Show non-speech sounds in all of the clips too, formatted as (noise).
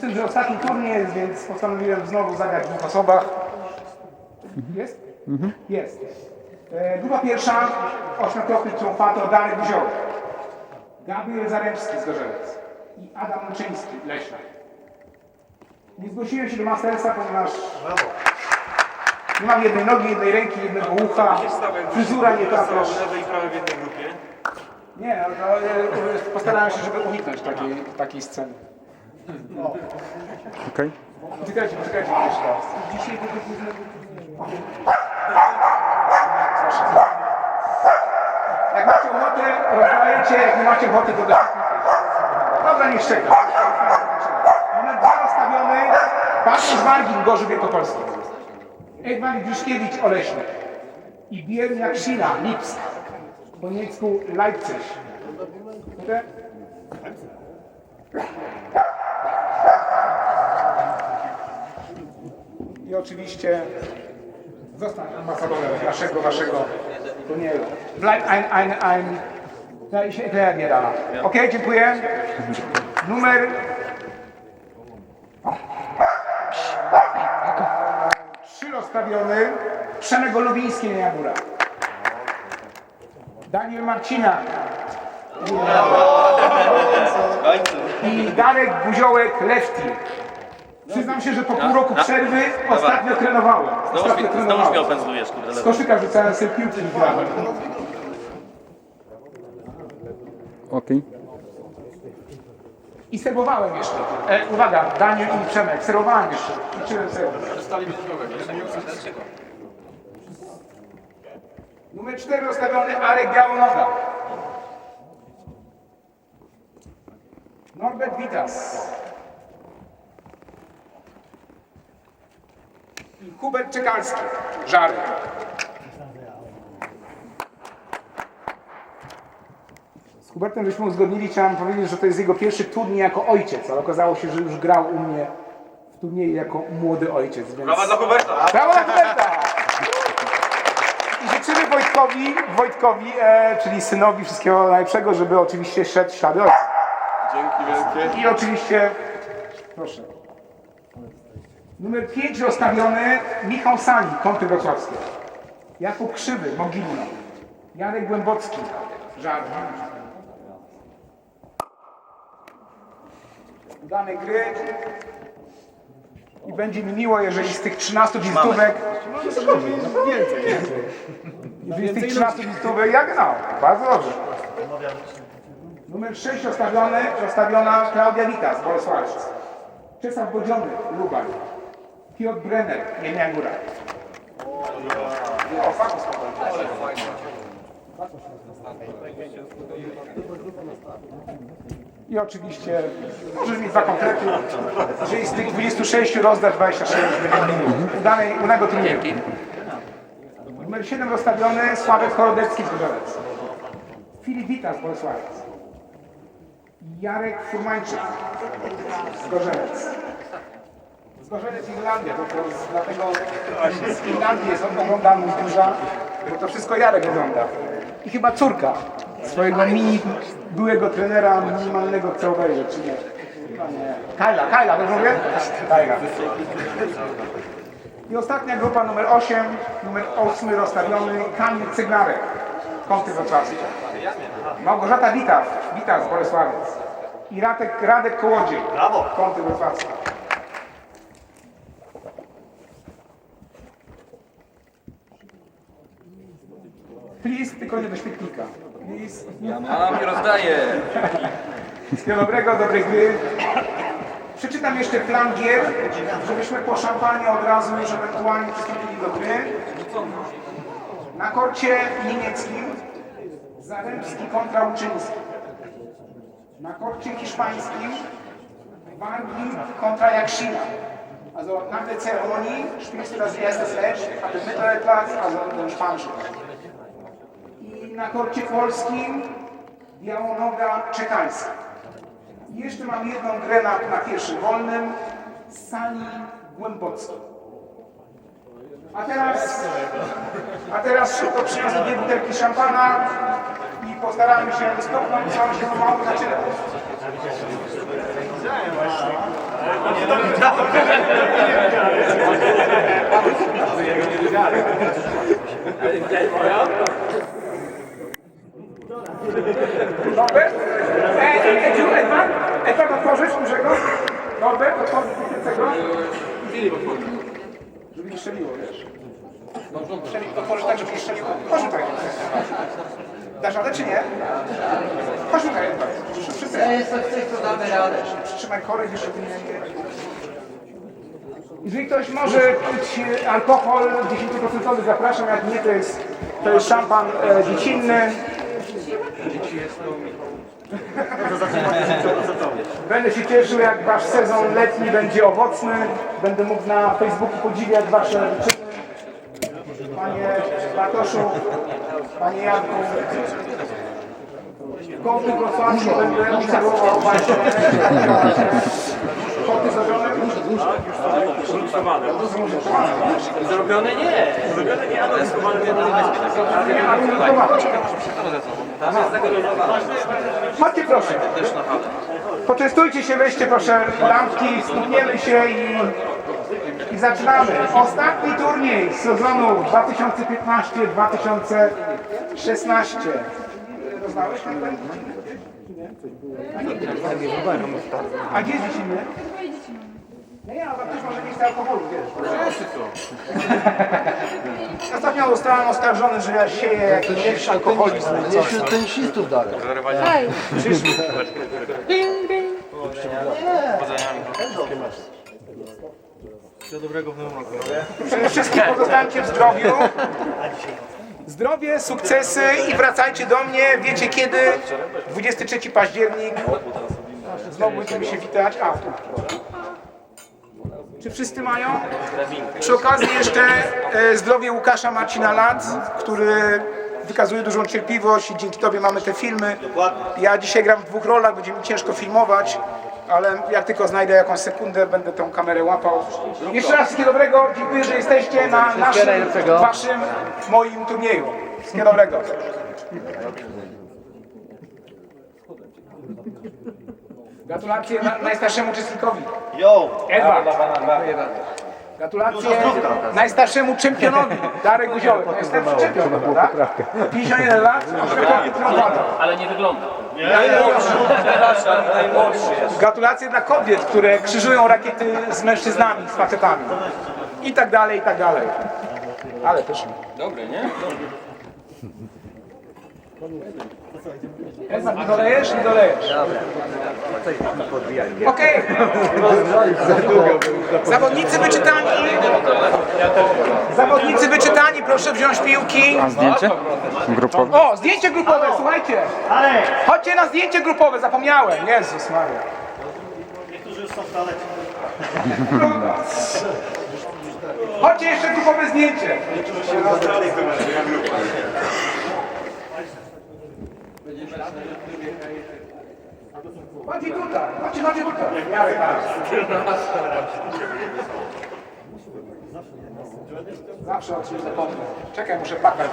tym, że ostatni turniej jest, więc postanowiłem znowu zagrać w dwóch osobach. Jest? Jest. E, Grupa pierwsza, ośmiokrotny triumfator Darek Buzioł, Gabriel Zaremski z Gorzelec i Adam Luczyński, Leśna. Nie zgłosiłem się do Mastersa, ponieważ nie mam jednej nogi, jednej ręki, jednego ucha, fryzura nie ta proszę. lewej i prawej w jednej grupie. Nie, no to e, postarałem się, żeby uniknąć takiej, takiej sceny. Okej. Jeszcze raz. Dzisiaj tego Jak macie ochotę, rozdajecie, jak nie macie ochoty, to. Dobra, nie szczeka. Numer dwa rozstawiony, Bartosz Wargin, Gorzów Wielkopolski. Edward Gruszkiewicz, Oleśny. I Bierniak Sila, Lipsk. Po niemiecku Leipzig. Gdzie? I oczywiście zostań ambasadorem naszego, waszego turnieju. Bleib ein, ein, ein, ja, ich erkläre dir danach. Okej, dziękuję. Numer... Trzy rozstawiony. Przemek Lubiński, nie Jagura. Daniel Marcina. I Darek Buziołek Lefty. Przyznam się, że po pół roku przerwy ostatnio trenowałem. Znowu Ostatnio mi, znowu mi opędzlujesz, kurde. Z koszyka rzucałem sobie piłki i grałem. Okej. I serwowałem jeszcze. E, uwaga, Daniel i Przemek, serwowałem jeszcze. Liczyłem serwis. Numer 4 rozstawiony Arek Białonoga. Norbert Witas. Hubert Czekalski. Żarek. Z Hubertem żeśmy uzgodnili, chciałem powiedzieć, że to jest jego pierwszy turniej jako ojciec, ale okazało się, że już grał u mnie w turnieju jako młody ojciec. Więc... Brawa dla Huberta! Brawo dla Huberta! I życzymy Wojtkowi, Wojtkowi e, czyli synowi wszystkiego najlepszego, żeby oczywiście szedł ślady ojca. Dzięki wielkie. I oczywiście, proszę. Numer 5 rozstawiony Michał Sali, Kąty Wrocławskie. Jakub Krzywy, Mogilno. Jarek Głębocki, Żar. Udane gry. I będzie mi miło, jeżeli z tych 13 wizytówek... Jeżeli z tych 13 wizytówek, jak no, bardzo dobrze. Numer 6 rozstawiony, rozstawiona Klaudia Witas, Bolesławiec. Czesław Bodziony, Lubań. Piotr Brenner, Jelenia Góra. I oczywiście, możesz mieć dwa komplety. Jeżeli z tych 26 rozdasz 26, będzie udanej, udanego turnieju. Numer 7 rozstawiony, Sławek Chorodecki z Gorzelec. Filip Witas, Bolesławiec. Jarek Furmańczyk z Gorzelec. Z Gorzelec Irlandia, to, to z- dlatego z Finlandii jest oglądany z duża, bo to wszystko Jarek ogląda. I chyba córka swojego mini, byłego trenera minimalnego chce obejrzeć, czy nie? Kajla, Kajla, dobrze mówię? Kajla. I ostatnia grupa numer 8, numer 8 rozstawiony, Kamil Cyglarek, Kąty Wrocławskie. Małgorzata Witaw z Bolesławiec. I Radek, Radek Kołodziej. Kąty Wrocławskie. Please, tylko nie do świetnika. Please. A mi rozdaje. Wszystkiego dobrego, dobrej gry. Przeczytam jeszcze plan gier, żebyśmy po szampanie od razu już ewentualnie przystąpili do gry. Na korcie niemieckim Zaremski kontra Łuczyński. Na korcie hiszpańskim Wargin kontra Jaksina. Also nach der Zeremonie spielst du das erste ab dem Mittelalter, also den spanischen. Na korcie polskim Białonoga Czekańska. I jeszcze mam jedną grę na, na pierwszym wolnym z sali Głębockiej. A teraz, a teraz szybko przyniosę dwie butelki szampana i postaramy się stopnąć, co się pomału zaczyna. Norbert? Ej, ej, ej, dziurę, Edward? Edward, otworzysz dużego? Norbert, otworzysz tego? Żeby nie strzeliło, wiesz. Strzeli- Otworzysz tak, żeby nie strzeliło? Chodź tutaj. Dasz radę, czy nie? Chodź tutaj, Edward. Przy- przy- Ja jestem w tych, co damy radę. Przytrzymaj korek, jeszcze nie... nie- Jeżeli ktoś może pić e, alkohol 10% zapraszam, jak nie to jest, to jest szampan e, dziecinny. (laughs) Będę się cieszył, jak wasz sezon letni będzie owocny. Będę mógł na Facebooku podziwiać wasze czyny. Panie Bartoszu, Panie Janku. Koty Wrocławskie będę obserwował wasze (laughs) zrobione. Zrobione nie. Zrobione nie, ale schowane proszę. Poczęstujcie się, weźcie proszę lampki, stopniemy się i, i zaczynamy. Ostatni turniej z sezonu 2015-2016. Roznałeś ten? A gdzie jest Nie, nie, ale ktoś może nie chce alkoholu, wiesz. Wszyscy (laughs) są. Ostatnio zostałem oskarżony, że ja sieję jakiś większy alkoholizm. Nie wśród tenisistów dalej. Przede wszystkim pozostańcie w zdrowiu. Zdrowie, sukcesy i wracajcie do mnie. Wiecie kiedy? 23 październik. Znowu będziemy się witać. A, tu. Czy wszyscy mają? Przy okazji jeszcze e, zdrowie Łukasza Marcina Lat, który wykazuje dużą cierpliwość i dzięki Tobie mamy te filmy. Ja dzisiaj gram w dwóch rolach, będzie mi ciężko filmować, ale jak tylko znajdę jakąś sekundę, będę tą kamerę łapał. Jeszcze raz wszystkiego dobrego, dziękuję, że jesteście na naszym, Waszym, moim turnieju. Wszystkiego dobrego. (laughs) Gratulacje na, najstarszemu uczestnikowi. Edward. Gratulacje najstarszemu czempionowi, (laughs) Darek Guziołek. Najstarszy czempion, prawda? 51 lat. (laughs) Ale nie wygląda. Gratulacje dla kobiet, które krzyżują rakiety z mężczyznami, z facetami. I tak dalej, i tak dalej. Ale też. Dobry, nie? Nie dolejesz? Nie dolejesz. Okej. Zawodnicy wyczytani. Zawodnicy wyczytani, proszę wziąć piłki. Zdjęcie? Grupowe? O, zdjęcie grupowe, słuchajcie. Chodźcie na zdjęcie grupowe, zapomniałem. Jezus Maria. Niektórzy już są w toalecie. Chodźcie jeszcze grupowe zdjęcie. Chodźcie tutaj, chodźcie, chodźcie tutaj. Jarek, Zawsze o czymś zapomnę. Czekaj, muszę pakać.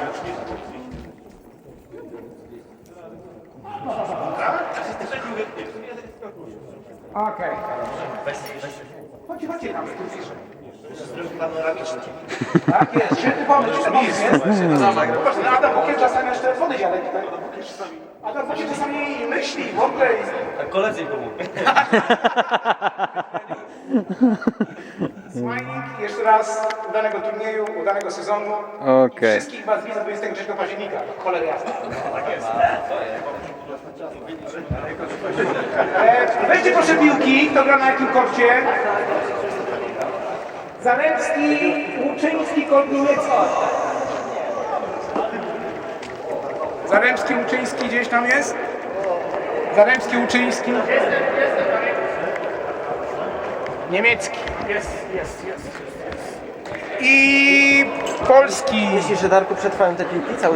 Okej. Chodźcie, chodźcie tam, tu piszę. Tak jest, świetny pomysł, świetny pomysł, jest? Patrz, no Adam Bukier czasami wody zieleni tutaj. Adam Bukier czasami myśli w ogóle i Koledzy pomógł. Smiling, jeszcze raz udanego turnieju, udanego sezonu. Okej. Wszystkich Was widzę 23 października. Cholera jasna. Tak jest. E, Weźcie proszę piłki, kto gra na jakim korcie. Zaremski, Łuczyński, Korniecki. Zaremski, Łuczyński gdzieś tam jest? Zaremski, Łuczyński. Niemiecki. Jest, jest, jest. I polski. Myślisz, że Darku przetrwają te piłki cały